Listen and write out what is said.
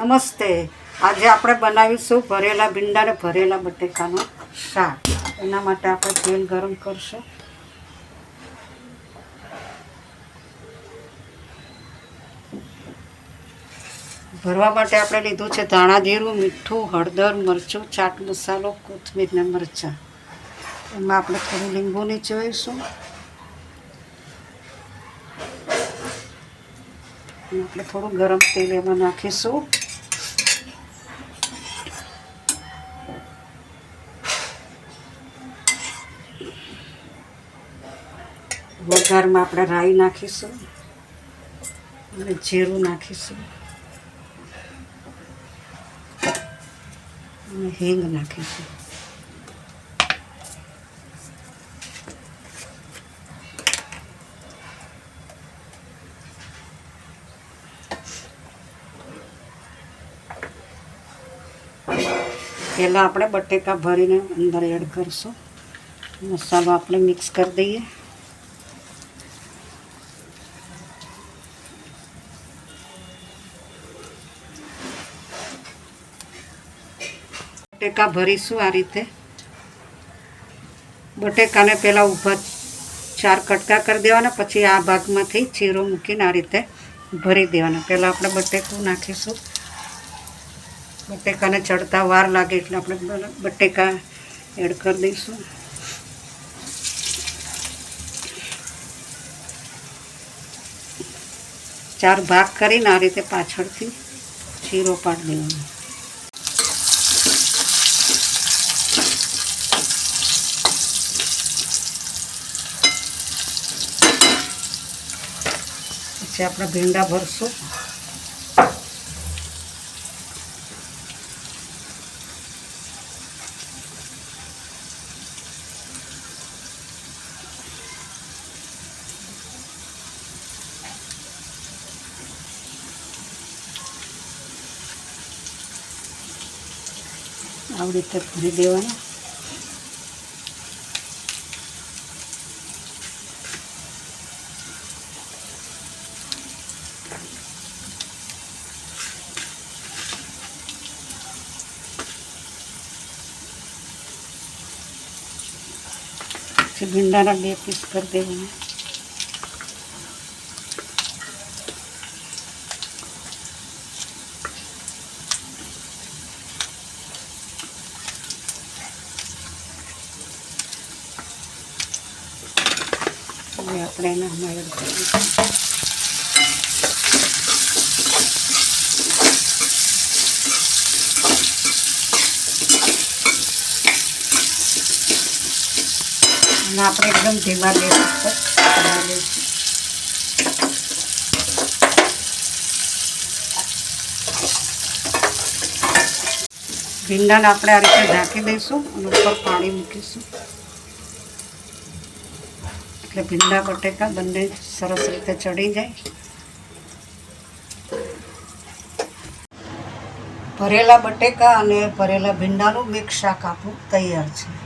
નમસ્તે. આજે આપણે બનાવીશું ભરેલા ભીંડા અને ભરેલા બટેકાનું શાક. એના માટે આપણે તેલ ગરમ કરશું. ભરવા માટે આપણે લીધું છે ધાણા જીરું, મીઠું, હળદર, મરચું, ચાટ મસાલો, કોથમીર ને મરચાં. એમાં આપણે થોડું લીંબુ નીચોઈશું આપણે થોડું ગરમ તેલ એમાં નાખીશું. વઘારમાં આપણે રાઈ નાખીશું અને જીરું નાખીશું અને હિંગ નાખીશું. પહેલાં આપણે બટેકા ભરીને અંદર એડ કરીશું. મસાલો આપણે મિક્સ કરી દઈએ. બટેકા ભરીશું આ રીતે. બટેકાને પહેલાં ઊભા ચાર કટકા કરી દેવાના, પછી આ ભાગમાંથી ચીરો મૂકીને આ રીતે ભરી દેવાના. પહેલાં આપણે બટેકું નાખીશું. બટેકાને ચડતા વાર લાગે એટલે આપણે બટેકા એડ કરી દઈશું. ચાર ભાગ કરીને આ રીતે પાછળથી ચીરો પાડી દેવાનો. પછી આપણે ભીંડા ભરશું. આવી રીતે ભરી દેવાના. પછી ભીંડાના બે પીસ કરી દેવાના હવે આપણે એને આમાં એડ અને આપણે એકદમ ધીમા ગેસ ઉપર બનાવી લઈશું ભીંડાને આપણે આ રીતે ઢાંકી દઈશું અને ઉપર પાણી મૂકીશું. એટલે ભીંડા બટેકા બંને સરસ રીતે ચડી જાય. ભરેલા બટેકા અને ભરેલા ભીંડાનું મિક્સ શાક આપણું તૈયાર છે.